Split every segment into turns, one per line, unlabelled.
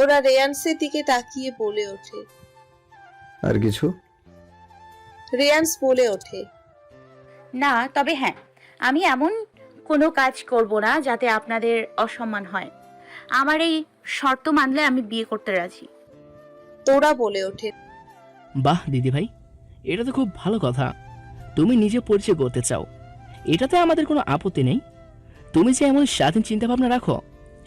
তোরা রেয়ান্সের দিকে তাকিয়ে বলে ওঠে।
আর কিছু?
রেয়ান্স বলে ওঠে
না তবে হ্যাঁ আমি এমন কোনো কাজ করব না যাতে আপনাদের অসম্মান হয়। আমার এই শর্ত মানলে আমি বিয়ে করতে রাজি।
তোরা বলে ওঠে
বাহ দিদি ভাই এটা তো খুব ভালো কথা। তুমি নিজে পরিচয় করতে চাও এটাতে আমাদের কোনো আপত্তি নেই। তুমি যে এমন স্বাধীন চিন্তাভাবনা রাখো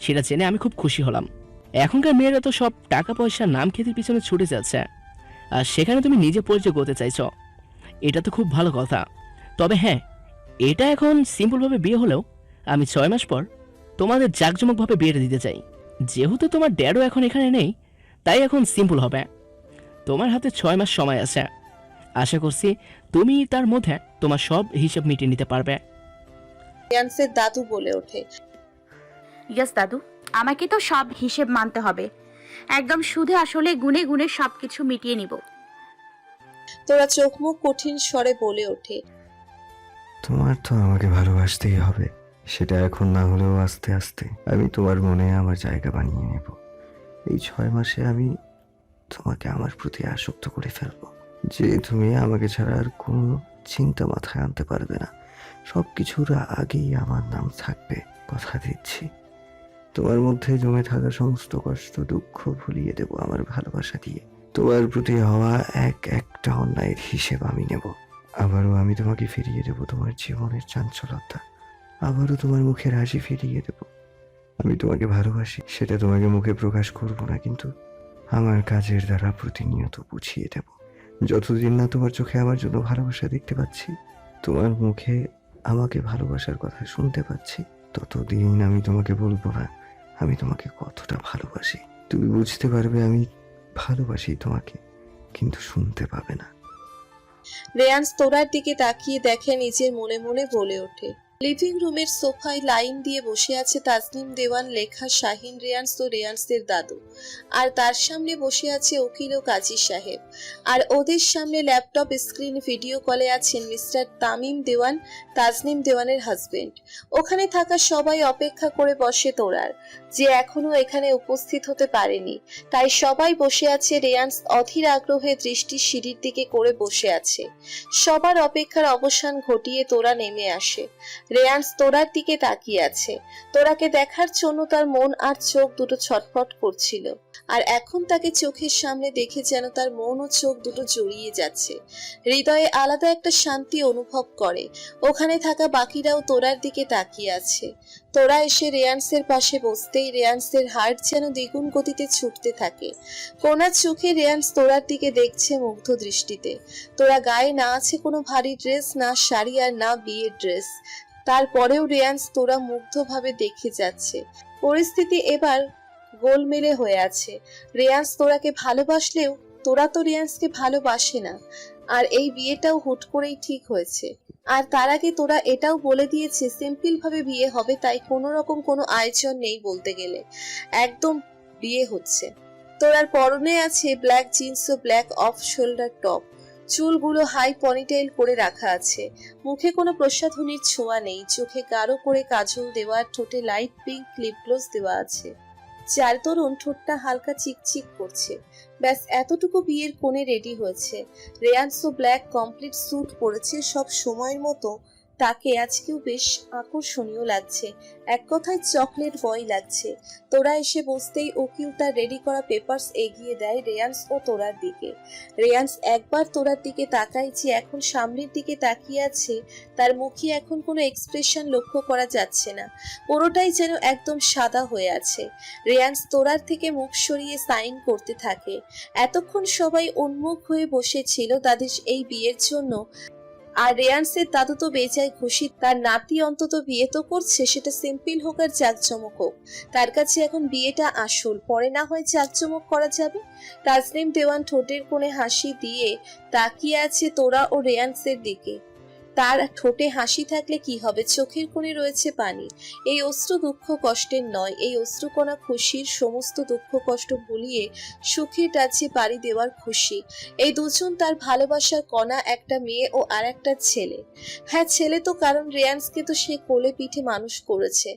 সেটা জেনে আমি খুব খুশি হলাম। এখনকার মেয়েরা তো সব টাকা পয়সা নাম খ্যাতির পিছনে ছুটে যাচ্ছে। আর সেখানে তুমি নিজে পরিচয় করতে চাইছ। এটা তো খুব ভালো কথা। তবে হ্যাঁ এটা এখন সিম্পলভাবে বিয়ে হলেও আমি ছয় মাস পর তোমাদের জাঁকজমকভাবে বিয়েটা দিতে চাই। যেহেতু তোমার ড্যাডও এখন এখানে নেই তাই এখন সিম্পল হবে। তোমার হাতে ছয় মাস সময় আছে। আশা করছি তুমি তার মধ্যে তোমার সব হিসাব মিটিয়ে নিতে পারবে।
দাদু বলে ওঠে।
ইয়াস দাদু। আমাকে তো সব হিসেব মানতে হবে। একদম শুধু আসলে গুনে গুনে সব কিছু মিটিয়ে নিব।
তোরা চোখ মুখ কঠিন স্বরে বলে ওঠে।
তোমার তো আমাকে ভালোবাসতেই হবে সেটা এখন না হলেও আস্তে আস্তে আমি তোমার মনে আমার জায়গা বানিয়ে নেব। এই ছয় মাসে আমি তোমাকে আমার প্রতি আসক্ত করে ফেলব। যে তুমি আমাকে ছাড়া আর কোনো চিন্তা মাথায় আনতে পারবে না। সব কিছুর আগেই আমার নাম থাকবে কথা দিচ্ছি। তোমার মধ্যে জমে থাকা সমস্ত কষ্ট, দুঃখ ভুলিয়ে দেব আমার ভালোবাসা দিয়ে। তোমার প্রতি হওয়া এক একটা অন্যায়ের হিসেব আমি নেব। আবারও আমি তোমাকে ফিরিয়ে দেব তোমার জীবনের চাঞ্চলতা। আবারও তোমার মুখের হাসি ফিরিয়ে দেব। আমি তোমাকে ভালোবাসি, সেটা তোমাকে মুখে প্রকাশ করব না, কিন্তু আমার কাজের দ্বারা প্রতিনিয়ত বুঝিয়ে দেব। যতদিন না তোমার চোখে আমার জন্য ভালোবাসা দেখতে পাচ্ছি, তোমার মুখে আমাকে ভালোবাসার কথা শুনতে পাচ্ছি, ততদিন আমি তোমাকে বলব না। আমি তোমাকে কতটা ভালোবাসি। তুমি বুঝতে পারবে আমি ভালোবাসি তোমাকে, কিন্তু শুনতে পাবে না।
রেয়ান্স তোরার দিকে তাকিয়ে দেখে নিজের মনে মনে বলে ওঠে। লিভিং রুমের সোফায় লাইন দিয়ে বসে আছে তাজনিম দেওয়ান, লেখা শাহিন রেয়ান্স ও রেয়ান্সের দাদু। আর তার সামনে বসে আছে উকিল ও কাজী সাহেব। আর ওদের সামনে ল্যাপটপ, স্ক্রিন, ভিডিও কলে আছেন মিস্টার তামিম দেওয়ান, তাজনিম দেওয়ানের হাজবেন্ড। ওখানে থাকা সবাই অপেক্ষা করে বসে তোরার, যে এখনও এখানে উপস্থিত হতে পারেনি। তাই সবাই বসে আছে রেয়ান্স অধীর আগ্রহে দৃষ্টি সিঁড়ির দিকে করে বসে আছে। সবার অপেক্ষার অবসান ঘটিয়ে তোরা নেমে আসে। রেয়ান্স তোরার দিকে তাকিয়ে আছে। তোরাকে দেখার জন্য তার মন আর চোখ দুটো ছটফট করছিল। আর এখন তাকে চোখের সামনে দেখে যেন তার মন ও চোখ দুটো জড়িয়ে যাচ্ছে। হৃদয়ে আলাদা একটা শান্তি অনুভব করে। ওখানে থাকা বাকিরাও তোরার দিকে তাকিয়ে আছে। তোরা এসে রেয়ান্সের পাশে বসতেই রেয়ান্সের হার্ট যেন দ্বিগুণ গতিতে ছুটতে থাকে। কোনার চোখে রেয়ান্স তোরার দিকে দেখছে মুগ্ধ দৃষ্টিতে। তোরা গায়ে না আছে কোনো ভারী ড্রেস, না শাড়ি আর না বিয়ের ড্রেস। তারপরেও রেয়ান্স তোরা মুগ্ধভাবে দেখে যাচ্ছে। পরিস্থিতি এবার গোলমেলে হয়ে আছে। রেয়ান্স তোরাকে ভালোবাসলেও তোরা তো রেয়ান্সকে ভালোবাসে না। আর এই বিয়েটাও হুট করেই ঠিক হয়েছে। আর তার আগে তোরা এটাও বলে দিয়েছে সিম্পল ভাবে বিয়ে হবে, তাই কোনো রকম কোনো আয়োজন নেই বলতে গেলে। একদম বিয়ে হচ্ছে। তোরার পরনে আছে ব্ল্যাক জিন্স ও ব্ল্যাক অফ শোল্ডার টপ। চুলগুলো হাই পনিটেইল করে রাখা আছে। মুখে কোনো প্রসাধনীর ছোঁয়া নেই। চোখে গাঢ় করে কাজল দেওয়া, ঠোঁটে লাইট পিঙ্ক লিপ গ্লোস দেওয়া আছে। চার তরুণ ঠোঁটটা হালকা চিকচিক করছে। ব্যাস, এতটুকু বিয়ের কোণে রেডি হয়েছে। রেয়ানসো ব্ল্যাক কমপ্লিট স্যুট পরেছে। সব সময়ের মতো তাকে আজকেও বেশ আকর্ষণীয় লাগছে। এক কথায় চকলেট বয় লাগছে। তোরা এসে বসতেই উকিল তার রেডি করা পেপারস এগিয়ে দেয় রেয়ান্স ও তোরার দিকে। রেয়ান্স একবার তোরার দিকে তাকায় এখন সামনের দিকে তাকিয়ে আছে, তার মুখে এখন কোনো এক্সপ্রেশন লক্ষ্য করা যাচ্ছে না। পুরোটাই যেন একদম সাদা হয়ে আছে। রেয়ান্স তোরার থেকে মুখ সরিয়ে সাইন করতে থাকে। এতক্ষণ সবাই উন্মুখ হয়ে বসেছিল তাদের এই বিয়ের জন্য। আর রেয়ান্সের দাদু তো বেজায় খুশি তার নাতি অন্তত বিয়ে তো করছে, সেটা সিম্পল হোক আর জাঁকজমক হোক। তার কাছে এখন বিয়েটা আসল, পরে না হয় জাঁকজমক করা যাবে? তাজনিম দেওয়ান ঠোঁটের কোণে হাসি দিয়ে তাকিয়ে আছে তোরা ও রেয়ান্সের দিকে। তার ঠোঁটে হাসি থাকলে কি হবে? চোখের কোণে রয়েছে পানি। এই অশ্রু দুঃখ কষ্টের নয়। এই অশ্রুকণা খুশির সমস্ত দুঃখ কষ্ট ভুলিয়ে সুখের টাচে পাড়ি দেওয়ার খুশি। এই দুজন তার ভালোবাসার কণা, একটা মেয়ে ও আর একটা ছেলে। হ্যাঁ ছেলে তো কারণ রেয়ান্সকে তো সে কোলে পিঠে মানুষ করেছে।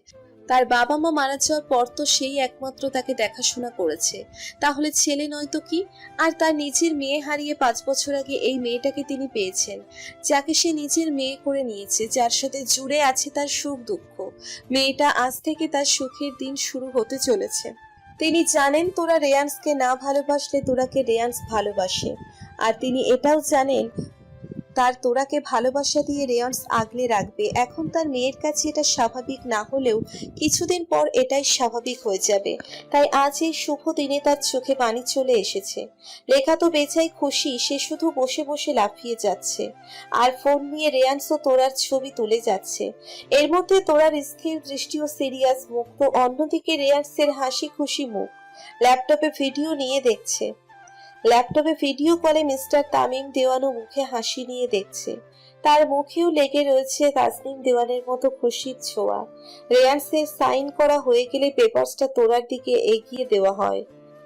তার বাবা মা মারা যাওয়ার পর তো সেই একমাত্র তাকে দেখাশোনা করেছে। তাহলে ছেলে নয় তো কি? আর তার নিজের মেয়ে হারিয়ে পাঁচ বছর আগে এই মেয়েটাকে তিনি পেয়েছেন, যাকে সে নিজের মেয়ে করে নিয়েছে, যার সাথে জুড়ে আছে তার সুখ দুঃখ। মেয়েটা আজ থেকে তার সুখের দিন শুরু হতে চলেছে। তিনি জানেন তোরা রেয়ান্সকে না ভালোবাসলে তোরাকে রেয়ান্স ভালোবাসে। আর তিনি এটাও জানেন তার তোরাকে ভালোবাসা দিয়ে রেয়ান্স আগলে রাখবে। এখন তার মেয়ের কাছে এটা স্বাভাবিক না হলেও কিছুদিন পর এটাই স্বাভাবিক হয়ে যাবে। তাই আজ এই শুভ দিনে তার চোখে পানি চলে এসেছে। লেখা তো বেচাই খুশি, সে শুধু বসে বসে লাফিয়ে যাচ্ছে। আর ফোন নিয়ে রেয়ান্স ও তোরার ছবি তুলে যাচ্ছে। এর মধ্যে তোরার স্থির দৃষ্টি ও সিরিয়াস মুখ তো অন্যদিকে রেয়ান্সের হাসি খুশি মুখ। ল্যাপটপে ভিডিও নিয়ে দেখছে। ল্যাপটপে ভিডিও কলে মিস্টার তামিম দেওয়ানো মুখে হাসি নিয়ে দেখছে। তার মুখেও লেগে রয়েছে তাসনিম দেওয়ানের মতো খুশির ছোঁয়া। রেয়ান্সের সাইন করা হয়ে গেলে পেপারসটা তোরার দিকে এগিয়ে দেওয়া হয়।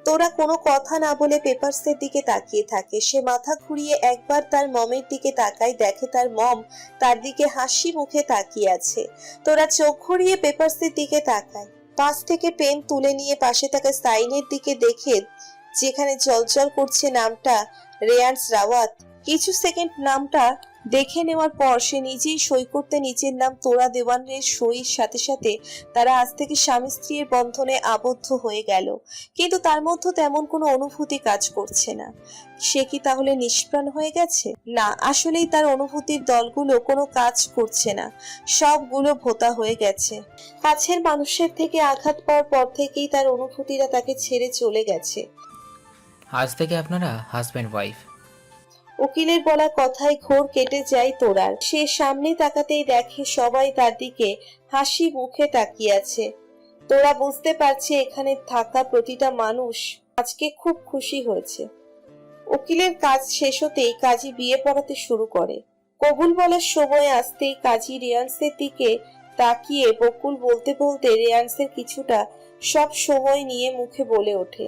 তোরা কোনো কথা না বলে পেপারসের দিকে তাকিয়ে থাকে। সে মাথা ঘুরিয়ে একবার তার মমের দিকে তাকায়, দেখে তার মম তার দিকে হাসি মুখে তাকিয়ে আছে। তোরা চোখ ঘুরিয়ে পেপারসের দিকে তাকায়। পাশ থেকে পেন তুলে নিয়ে পাশে থাকা সাইনের দিকে দেখে যেখানে জলজল করছে নামটা রেয়ান্স রাওয়াত। কিছু সেকেন্ড নামটা দেখে নেওয়ার পর সে নিজেই সই করতে নিজের নাম তোরা দেওয়ানের সইয়ের সাথে সাথে তারা আজ থেকে স্বামী স্ত্রীর বন্ধনে আবদ্ধ হয়ে গেল। কিন্তু তার মধ্যে তেমন কোনো অনুভূতি কাজ করছে না। সে কি তাহলে নিষ্প্রাণ হয়ে গেছে? না, আসলেই তার অনুভূতির দলগুলো কোনো কাজ করছে না। সবগুলো ভোতা হয়ে গেছে। কাছের মানুষের থেকে আঘাত পাওয়ার পর থেকেই তার অনুভূতিরা তাকে ছেড়ে চলে গেছে।
আজ থেকে আপনারা হাজব্যান্ড ওয়াইফ
উকিলের বলা কথায় ঘোর কেটে যায় তোরার। সে সামনে তাকাতেই দেখে সবাই তার দিকে হাসি মুখে তাকিয়ে আছে। তোরা বুঝতে পারছে এখানে থাকা প্রতিটা মানুষ আজকে খুব খুশি হয়েছে। উকিলের কাজ শেষ হতেই কাজী বিয়ে পড়াতে শুরু করে। কবুল বলার সময় আসতেই কাজী রেয়ান্সের দিকে তাকিয়ে বকুল বলতে বলতে রেয়ান্সের কিছুটা সব সময় নিয়ে মুখে বলে ওঠে।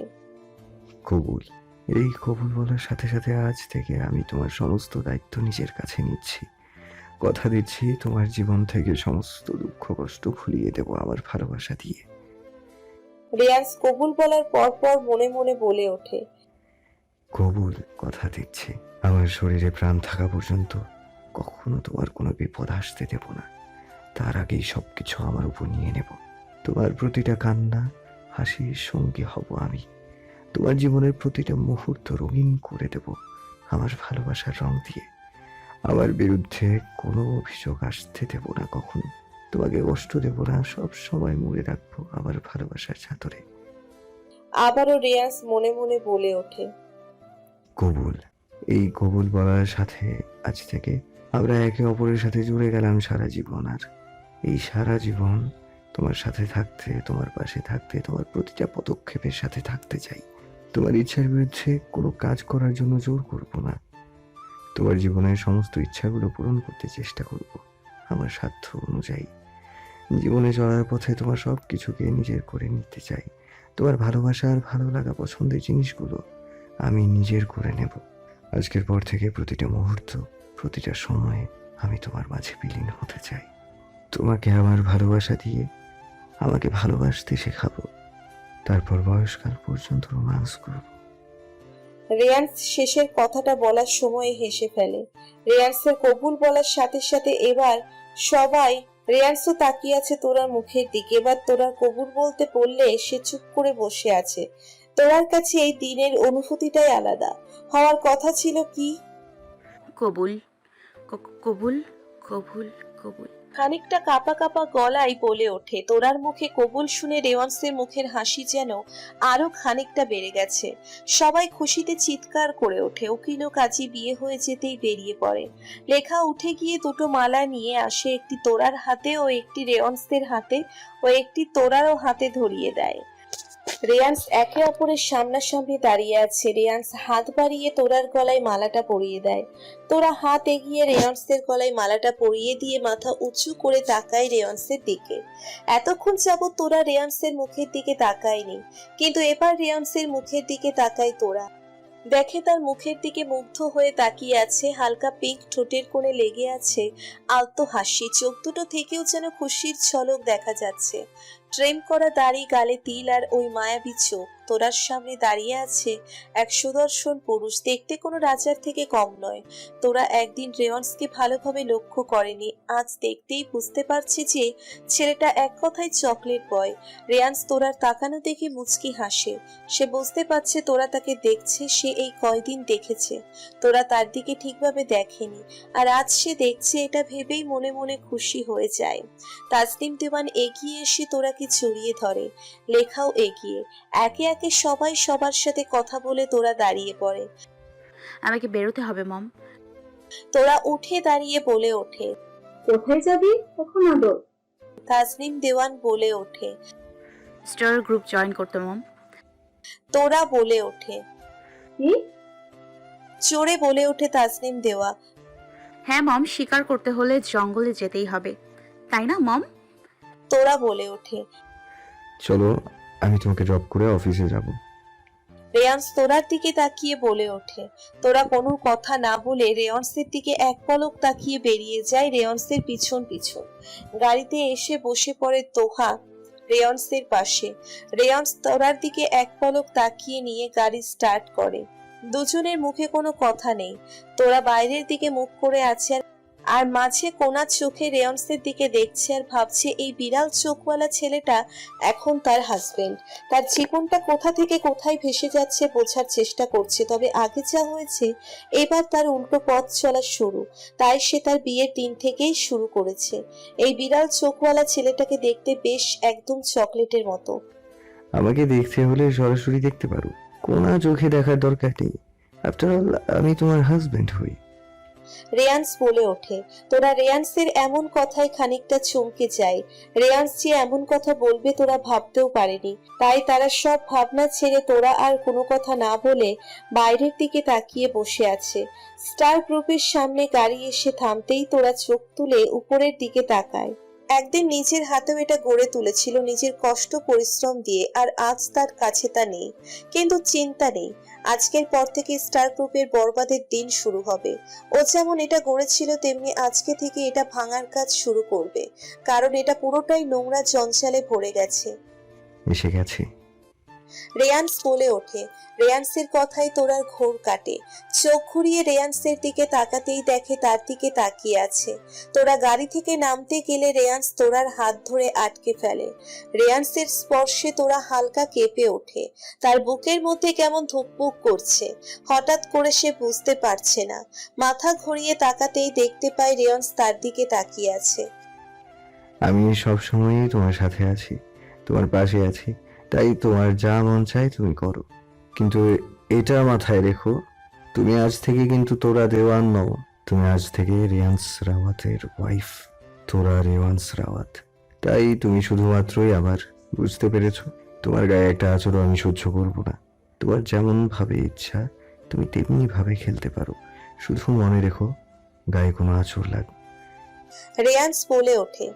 কবুল। এই কবুল বলার সাথে সাথে আজ থেকে আমি তোমার সমস্ত দায়িত্ব নিজের কাছে নিচ্ছি। কথা দিচ্ছি তোমার জীবন থেকে সমস্ত দুঃখ কষ্ট ভুলিয়ে দেবো আমার ভালোবাসা দিয়ে।
রেয়ান্স কবুল বলার পর পর মনে মনে বলে ওঠে।
কবুল কথা দিচ্ছি। আমার শরীরে প্রাণ থাকা পর্যন্ত কখনো তোমার কোনো বিপদ আসতে দেব না। তার আগেই সব কিছু আমার উপর নিয়ে নেব। তোমার প্রতিটা কান্না হাসির সঙ্গী হব আমি। তোমার জীবনের প্রতিটা মুহূর্ত রঙিন করে দেব আমার ভালোবাসার রং দিয়ে। আমার বিরুদ্ধে কোনো অভিযোগ আসতে দেব না কখনো। তোমাকে কষ্ট দেব না সব সময় মনে রাখব আমার ভালোবাসার চাদরে।
আবারও রেয়ান্স মনে মনে বলে ওঠে।
কবুল এই কবুল বলার সাথে আজ থেকে আমরা একে অপরের সাথে জুড়ে গেলাম সারা জীবন। আর এই সারা জীবন তোমার সাথে থাকতে তোমার পাশে থাকতে তোমার প্রতিটা পদক্ষেপের সাথে থাকতে চাই। তোমার ইচ্ছার বিরুদ্ধে কোনো কাজ করার জন্য জোর করব না। তোমার জীবনের সমস্ত ইচ্ছাগুলো পূরণ করতে চেষ্টা করব, আমার সাধ্য অনুযায়ী। জীবনে চলার পথে তোমার সব কিছুকে নিজের করে নিতে চাই। তোমার ভালোবাসা আর ভালো লাগা পছন্দের জিনিসগুলো আমি নিজের করে নেব। আজকের পর থেকে প্রতিটা মুহূর্ত, প্রতিটা সময়ে আমি তোমার মাঝে বিলীন হতে চাই। তোমাকে আমার ভালোবাসা দিয়ে, আমাকে ভালোবাসতে শেখাবো। তারপর বয়সকাল পর্যন্ত রোমান্স করব।
রেয়ান্স শেষের কথাটা বলার সময় হেসে ফেলে। রেয়ান্সের কবুল বলার সাথে সাথে এবার সবাই রেয়ান্সও তাকিয়ে আছে তোরার মুখের দিকে এবার তোরার কবুল বলতে বললে সে চুপ করে বসে আছে। তোরার কাছে এই দিনের অনুভূতিটাই আলাদা। হওয়ার কথা ছিল কি?
কবুল ক- কবুল কবুল কবুল।
খানিকটা কাপা কাপা গলায় বলে ওঠে, তোরার মুখে কবুল শুনে রেওয়ান্সের মুখের হাসি যেন আরও খানিকটা বেড়ে গেছে। সবাই খুশিতে চিৎকার করে ওঠে, উকিল ও কাজী, বিয়ে হয়ে যেতেই বেরিয়ে পড়ে। লেখা উঠে গিয়ে দুটো মালা নিয়ে আসে, একটি তোরার হাতে ও একটি রেওয়ান্সের হাতে ও একটি তোরারও হাতে ধরিয়ে দেয়। রেয়ান্স একে অপরের সামনাসামনি দাঁড়িয়ে আছে। রেয়ান্স হাত বাড়িয়ে তোরার গলায় মালাটা পরিয়ে দেয়। তোরা হাত এগিয়ে রেয়ান্সের গলায় মালাটা পরিয়ে দিয়ে মাথা উঁচু করে তাকায় রেয়ান্সের দিকে। এতক্ষণ যাবৎ তোরা রেয়ান্সের মুখের দিকে তাকায়নি, কিন্তু এবার রেয়ান্সের মুখের দিকে তাকায় তোরা। দেখে তার মুখের দিকে মুগ্ধ হয়ে তাকিয়ে আছে, হালকা পিঙ্ক ঠোঁটের কোণে লেগে আছে, আলতো হাসি, চোখ দুটো থেকেও যেন খুশির ঝলক দেখা যাচ্ছে। ট্রেম করা দাড়ি, গালে তিল আর ওই মায়াবী চোখ। তোরার সামনে দাঁড়িয়ে আছে এক সুদর্শন পুরুষ। দেখতে কোনো রাজার থেকে কম নয়। তোরা একদিন রেওয়ান্সকে ভালোভাবে লক্ষ্য করেনি। আজ দেখতেই বুঝতে পারছি যে ছেলেটা এক কথায় চকলেট বয়। রেয়ান্স তোরার তাকানো দেখে মুচকি হাসে। সে বুঝতে পারছে তোরা তাকে দেখছে, সে এই কয়দিন দেখেছে। তোরা তার দিকে ঠিকভাবে দেখেনি। আর আজ সে দেখছে এটা ভেবেই মনে মনে খুশি হয়ে যায়। তাসলিম দেওয়ান এগিয়ে এসে তোরাকে জড়িয়ে ধরে। লেখাও এগিয়ে। একে একে সবাই সবার সাথে কথা বলে তোরা দাঁড়িয়ে পড়ে।
আমাকে বেরোতে হবে মম।
তোরা উঠে দাঁড়িয়ে বলে ওঠে।
কোথায় যাবি? এখন আদর
তাসলিম দেওয়ান বলে ওঠে।
স্টার গ্রুপ জয়েন করতে মম।
তোরা বলে ওঠে।
কি?
চড়ে বলে ওঠে তাসলিম দেওয়া।
হ্যাঁ মম শিকার করতে হলে জঙ্গলে যেতেই হবে। তাই না মম?
তোরা বলে ওঠে।
চলো আমি তোমাকে ড্রপ করে অফিসে যাব।
রেয়ান্স তোরার দিকে তাকিয়ে বলে ওঠে। তোরা কোনো কথা না বলে রেয়ন্সের দিকে এক পলক তাকিয়ে বেরিয়ে যায় রেয়ন্সের পিছন পিছন। গাড়িতে এসে বসে পড়ে তোহা রেয়ন্সের পাশে। রেয়ন্স তোরার দিকে এক পলক তাকিয়ে নিয়ে গাড়ি স্টার্ট করে। দুজনের মুখে কোনো কথা নেই। তোরা বাইরের দিকে মুখ করে আছে আর- মাঝে কোনা চোখে রেয়ন্সের দিকে দেখছে আর ভাবছে, এই বিড়াল চোখওয়ালা ছেলেটা এখন তার হাজবেন্ড তার জীবনটা কোথা থেকে কোথায় ভেসে যাচ্ছে বোঝার চেষ্টা করছে, তবে আগে যা হয়েছে, এবার তার উল্টো পথ চলা শুরু। তাই সে তার বিয়ের দিন থেকেই শুরু করেছে। এই বিড়াল চোখওয়ালা ছেলেটাকে দেখতে বেশ একদম চকলেটের মতো।
আমাকে দেখতে হলে সরাসরি দেখতে পারো। কোনা চোখে দেখার দরকার নেই। আফটার অল, আমি তোমার হাজবেন্ড হই।
রেয়ান্স বলে ওঠে। তোরা রেয়ান্সের এমন কথায় খানিকটা চমকে যায় রেয়ান্স যে এমন কথা বলবে তোরা ভাবতেও পারেনি। তাই তারা সব ভাবনা ছেড়ে তোরা আর কোনো কথা না বলে বাইরের দিকে তাকিয়ে বসে আছে। স্টার গ্রুপের সামনে গাড়ি এসে থামতেই তোরা চোখ তুলে উপরের দিকে তাকায়। একদিন নিজের হাতেও এটা গড়ে তুলেছিল, নিজের কষ্ট, পরিশ্রম দিয়ে, আর আজ তার কাছে তা নেই, কিন্তু চিন্তা নেই। আজকের পর থেকে স্টার গ্রুপের বরবাদের দিন শুরু হবে। ও যেমন এটা গড়েছিল, তেমনি আজকে থেকে এটা ভাঙার কাজ শুরু করবে, কারণ এটা পুরোটাই নোংরা জঞ্জালে ভরে গেছে।
মিশে গেছে।
রেয়ান্স বলে ওঠে, রেয়ান্সের কথাই তোরার ঘোর কাটে। চোখ ঘুরিয়ে রেয়ান্সের দিকে তাকাতেই দেখে তার দিকে তাকিয়ে আছে। তোরা গাড়ি থেকে নামতে গেলে রেয়ান্স তোরার হাত ধরে আটকে ফেলে। রেয়ান্সের স্পর্শে তোরা হালকা কেঁপে ওঠে। তার বুকের মধ্যে কেমন ধুকপুক করছে। হঠাৎ করে সে বুঝতে পারছে না। মাথা ঘুরিয়ে তাকাতেই দেখতে পায় রেয়ান্স তার দিকে তাকিয়ে আছে।
আমি সব সময়ই তোমার সাথে আছি, তোমার পাশে আছি। তাই তোমার যা মন চায় তুমি করো। কিন্তু এটা মাথায় রেখো তুমি আজ থেকে কিন্তু তোরা দেওয়ান নও। তুমি আজ থেকে রিয়ান্স রাওয়াতের ওয়াইফ তোরা রেওয়ান্স রাওয়াত তাই তুমি শুধুমাত্রই আমার বুঝতে পেরেছ তোমার গায়ে একটা আচরণ আমি সহ্য করব না। তোমার যেমন ভাবে ইচ্ছা তুমি তেমনি ভাবে খেলতে পারো। শুধু মনে রেখো গায়ে কোনো আচর লাগবে
রেয়ান্স বলে ওঠে।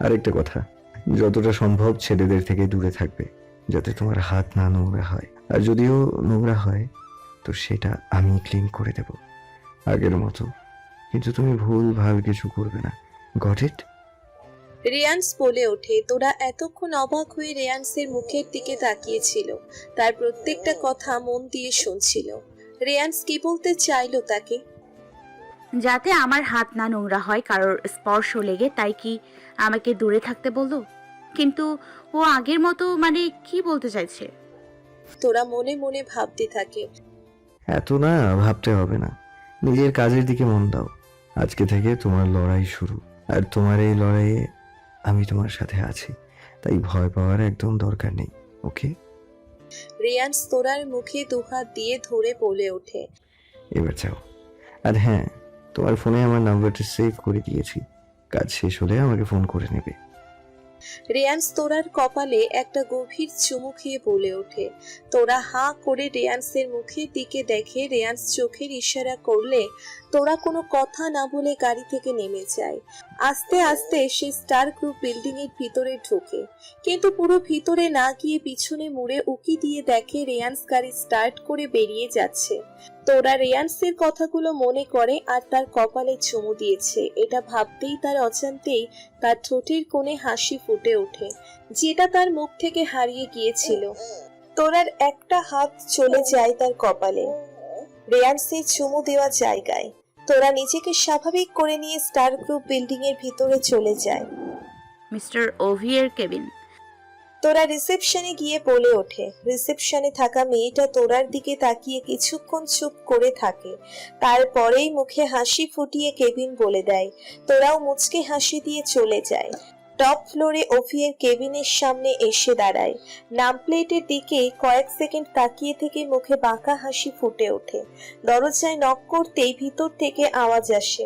আরেকটা কথা যতটা সম্ভব ছেলেদের থেকে দূরে থাকবে, যাতে তোমার হাত না নোংরা হয়। আর যদিও নোংরা হয়, তো সেটা আমি ক্লিন করে দেব আগের মতো। কিন্তু তুমি ভুল ভালো কিছু করবে না। গট ইট
রেয়ান্স বলে ওঠে, তোরা এতক্ষণ অবাক হয়ে রেয়ান্সের মুখের দিকে তাকিয়েছিল। তার প্রত্যেকটা কথা মন দিয়ে শুনছিল। রেয়ান্স কি বলতে চাইলো তাকে?
যাতে আমার হাত না নোংরা হয় কারোর স্পর্শ লেগে তাই কি আমাকে দূরে থাকতে বলল? কিন্তু ও আগের মতো মানে কি বলতে চাইছে?
তোরা মনে মনে ভাবতে থাকে।
এত না ভাবতে হবে না। নিজের কাজের দিকে মন দাও। আজকে থেকে তোমার লড়াই শুরু। আর তোমার এই লড়াইয়ে আমি তোমার সাথে আছি। তাই ভয় পাওয়ার একদম দরকার নেই ওকে?
রেয়ান্স তোরার মুখে দুহাত দিয়ে ধরে বলে ওঠে।
এবার যাও। আর হ্যাঁ তোমার ফোনে আমার নাম্বারটা সেভ করে দিয়েছি। কাজ শেষ হলে আমাকে ফোন করে নেবে।
রেয়ান্স তোরার কপালে একটা গভীর চুমু খেয়ে বলে ওঠে। তোরা হাঁ করে রেয়ান্সের মুখের দিকে দেখে রেয়ান্স চোখের ইশারা করলে তোরা কোনো কথা না বলে গাড়ি থেকে নেমে যায়। আস্তে আস্তে সে স্টার গ্রুপ বিল্ডিং এর ভিতরে ঢোকে। কিন্তু পুরো ভিতরে না গিয়ে পিছনে মুড়ে উকি দিয়ে দেখে রেয়ান্স গাড়ি স্টার্ট করে বেরিয়ে যাচ্ছে। তোরা রেয়ান্সের কথাগুলো মনে করে আর তার কপালে চুমু দিয়েছে। এটা ভাবতেই তার অজান্তেই তার ঠোঁটের কোণে হাসি ফুটে ওঠে, যেটা তার মুখ থেকে হারিয়ে গিয়েছিল। তোরার একটা হাত চলে যায় তার কপালে। রেয়ান্সের চুমু দেওয়া জায়গায়। তোরা নিজেকে স্বাভাবিক করে নিয়ে স্টার গ্রুপ বিল্ডিং এর ভিতরে চলে যায়।
মিস্টার ওভিয়ার কেবিন।
তোরা রিসেপশনে গিয়ে বলে ওঠে রিসেপশনে থাকা মেয়েটা তোরার দিকে তাকিয়ে কিছুক্ষণ চুপ করে থাকে। তারপরেই মুখে হাসি ফুটিয়ে কেবিন বলে দেয়। তোরাও মুচকে হাসি দিয়ে চলে যায়। টপ ফ্লোরে অফিয়ের কেবিনের সামনে এসে দাঁড়ায়। নাম প্লেটের দিকে কয়েক সেকেন্ড তাকিয়ে থেকে মুখে বাঁকা হাসি ফুটে ওঠে। দরজায় নক করতেই ভিতর থেকে আওয়াজ আসে।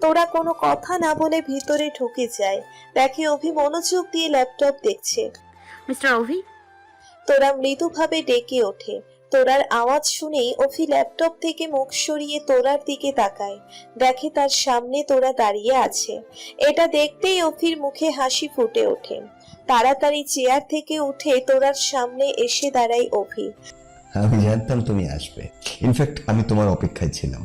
তোরা কোনো কথা না বলে ভিতরে ঢুকে যায়। দেখে অভি মনোযোগ দিয়ে ল্যাপটপ দেখছে।
মিস্টার ওভি
তোরা মৃদুভাবে ডেকে ওঠে। তোরার আওয়াজ শুনেই অফি ল্যাপটপ থেকে মুখ সরিয়ে তোরার দিকে তাকায়। দেখে তার সামনে তোরা দাঁড়িয়ে আছে। এটা দেখতেই অফির মুখে হাসি ফুটে ওঠে। তাড়াতাড়ি চেয়ার থেকে উঠে তোরার সামনে এসে দাঁড়ায় অভি
আমি জানতাম তুমি আসবে। ইনফ্যাক্ট আমি তোমার অপেক্ষায় ছিলাম।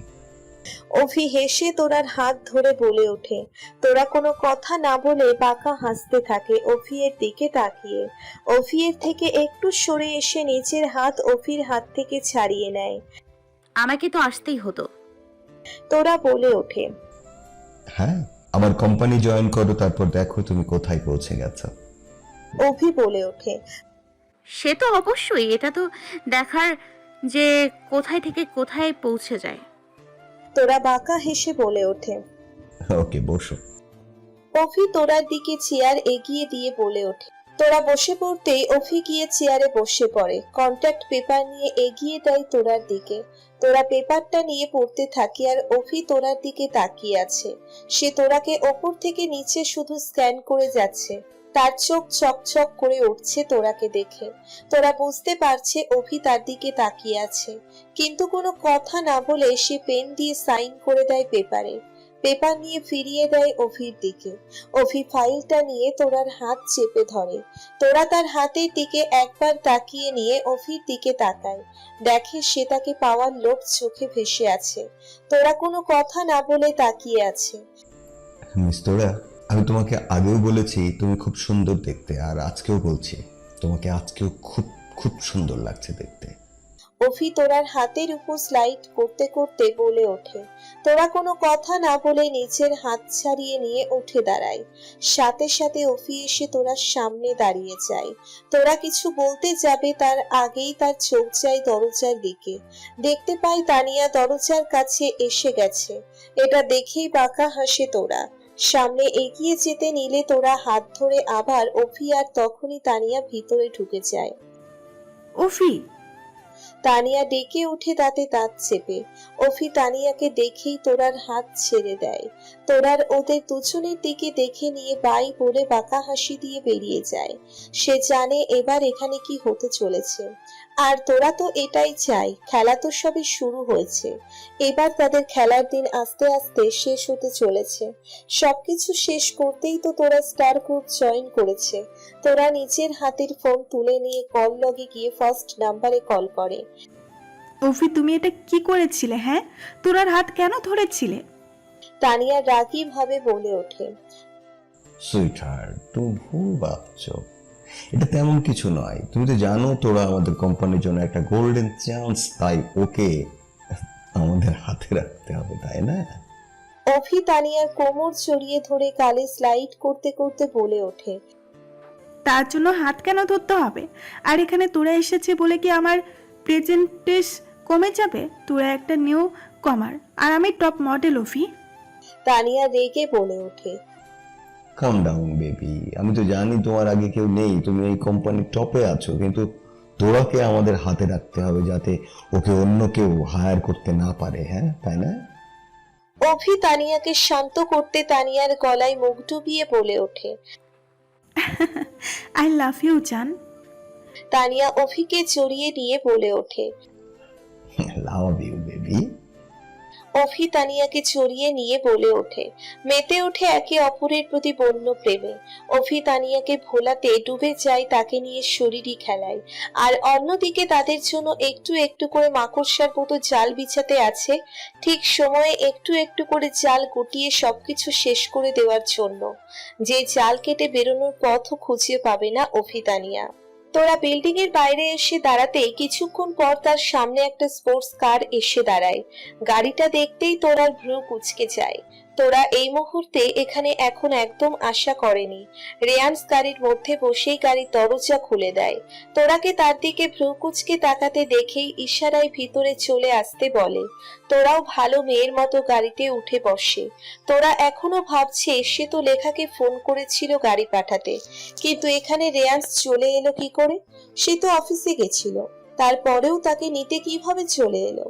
অভি হেসে তোরার হাত ধরে বলে ওঠে। তোরা কোনো কথা না বলে বাঁকা হাসতে থাকে অভিয়ের দিকে তাকিয়ে। অভিয়ের থেকে একটু সরে এসে নিচের হাত অভির হাত থেকে ছাড়িয়ে নেয়।
আমাকে তো আসতেই হতো।
তোরা বলে ওঠে
হ্যাঁ আমার কোম্পানি জয়েন করো তারপর দেখো তুমি কোথায় পৌঁছে গেছো।
অভি বলে ওঠে
সে তো অবশ্যই এটা তো দেখার যে কোথায় থেকে কোথায় পৌঁছে যায়।
তোরা বাঁকা হেসে বলে ওঠে।
ওকে বসো।
অভি তোরার দিকে চেয়ার এগিয়ে দিয়ে বলে ওঠে। তোরা বসে পড়তেই অভি গিয়ে চেয়ারে বসে পড়ে। কন্ট্যাক্ট পেপার নিয়ে এগিয়ে দেয় তোরার দিকে। তোরা পেপারটা নিয়ে পড়তে থাকি আর অভি তোরার দিকে তাকিয়ে আছে। সে তোরাকে ওপর থেকে নিচে শুধু স্ক্যান করে যাচ্ছে। তার চোখ চকচক করে উঠছে তোরাকে দেখে। তোরা বুঝতে পারছে অভি তার দিকে তাকিয়ে আছে। কিন্তু কোনো কথা না বলে সে পেন দিয়ে সাইন করে দেয় পেপারে। পেপার নিয়ে ফিরিয়ে দেয় অভির দিকে। অভি ফাইলটা নিয়ে তোরার হাত চেপে ধরে। তোরা তার হাতের দিকে একবার তাকিয়ে নিয়ে অভির দিকে তাকায়। দেখে সে তাকে পাওয়ার লোভ চোখে ভেসে আছে। তোরা কোনো কথা না বলে তাকিয়ে আছে।
মিস তোরা আমি তোমাকে আগেও বলেছি, তুমি খুব সুন্দর দেখতে, আর আজকেও বলছি, তোমাকে আজকেও খুব খুব সুন্দর লাগছে দেখতে।
অভি তোরার হাতের উপর স্লাইড করতে করতে বলে ওঠে। তোরা কোনো কথা না বলে নিচের হাত ছাড়িয়ে নিয়ে উঠে দাঁড়ায়। সাথে সাথে অফি এসে তোরার সামনে দাঁড়িয়ে যায়। তোরা কিছু বলতে যাবে তার আগেই তার চোখ যায় দরজার দিকে। দেখতে পাই তানিয়া দরজার কাছে এসে গেছে। এটা দেখেই বাঁকা হাসে তোরা। সামনে এগিয়ে যেতে নিলে তোরা হাত ধরে আবার অফি আর তখনই তানিয়া ভিতরে ঢুকে যায়।
ওফি
তানিয়া ডেকে উঠে তাতে দাঁত চেপে। অফি তানিয়াকে দেখেই তোরার হাত ছেড়ে দেয়। তোরার ওদের দুজনের দিকে দেখে নিয়ে বাই বলে বাঁকা হাসি দিয়ে বেরিয়ে যায়। সে জানে এবার এখানে কি হতে চলেছে। আর তোরা তো এটাই চাই খেলা তো সবে শুরু হয়েছে। এবার তাদের খেলার দিন আস্তে আস্তে শেষ হতে চলেছে। সবকিছু শেষ করতেই তো তোরা স্টার গ্রুপ জয়েন করেছে। তোরা নিজের হাতের ফোন তুলে নিয়ে কল লগে গিয়ে ফার্স্ট নাম্বারে কল করে।
ওফি তুমি এটা কি করেছিলে হ্যাঁ? তোরার হাত কেন ধরেছিলে?
তানিয়া রাগী ভাবে বলে ওঠে।
সুইটার তুমি ভুল ভাবছ। এটা তেমন কিছু নয়। তুমি তো জানো তোরা আমাদের কোম্পানির জন্য একটা গোল্ডেন চান্স তাই ওকে আমাদের হাতে রাখতে হবে তাই না?
অভি তানিয়ার কোমর জড়িয়ে ধরে কালে স্লাইড করতে করতে বলে ওঠে।
তার জন্য হাত কেন ধরতে হবে? আর এখানে তোরা এসেছে বলে কি আমার প্রেজেন্টেস কমে যাবে? তোরা একটা নিউ কমার আর আমি টপ মডেল ওফি
তানিয়া রেগে বলে ওঠে।
কাম ডাউন বেবি আমি তো জানি তোমার আগে কেউ নেই তুমি এই কোম্পানির টপে আছো কিন্তু তোরাকে আমাদের হাতে রাখতে হবে যাতে ওকে অন্য কেউ হায়ার করতে না পারে হ্যাঁ? তাই না?
অভি তানিয়াকে শান্ত করতে তানিয়ার গলায় মুখ ডুবিয়ে বলে ওঠে।
আই লাভ ইউ জান
তানিয়া অভিকে জড়িয়ে নিয়ে বলে ওঠে।
লাভ ইউ বেবি
অফি তানিয়াকে চড়িয়ে নিয়ে বলে ওঠে। মেতে ওঠে একে অপরের প্রতি বন্য প্রেমে। অফি তানিয়াকে ভোলাতে ডুবে যায় তাকে নিয়ে শরীরই খেলায়। আর অন্যদিকে তাদের জন্য একটু একটু করে মাকড়সার মতো জাল বিছাতে আছে, ঠিক সময়ে একটু একটু করে জাল গুটিয়ে সবকিছু শেষ করে দেওয়ার জন্য। যে জাল কেটে বেরোনোর পথও খুঁজে পাবে না অভিতানিয়া তোরা বিল্ডিং এর বাইরে এসে দাঁড়াতে কিছুক্ষণ পর তার সামনে একটা স্পোর্টস কার এসে দাঁড়ায়। গাড়িটা দেখতেই তোরার ভ্রু কুচকে যায়। তোরা এই মুহূর্তে এখানে এখন একদম আশা করেনি। রেয়ান্স গাড়ির মধ্যে বসেই গাড়ির দরজা খুলে দেয়। তোরাকে তার দিকে ভ্রুকুচকে তাকাতে দেখেই ইশারায় ভিতরে চলে আসতে বলে, তোরাও ভালো মেয়ের মতো গাড়িতে উঠে বসে। তোরা এখনও ভাবছে সে তো লেখাকে ফোন করেছিল গাড়ি পাঠাতে। কিন্তু এখানে রেয়ান্স চলে এলো কি করে? সে তো অফিসে গেছিল। তারপরেও তাকে নিতে কীভাবে চলে এলো?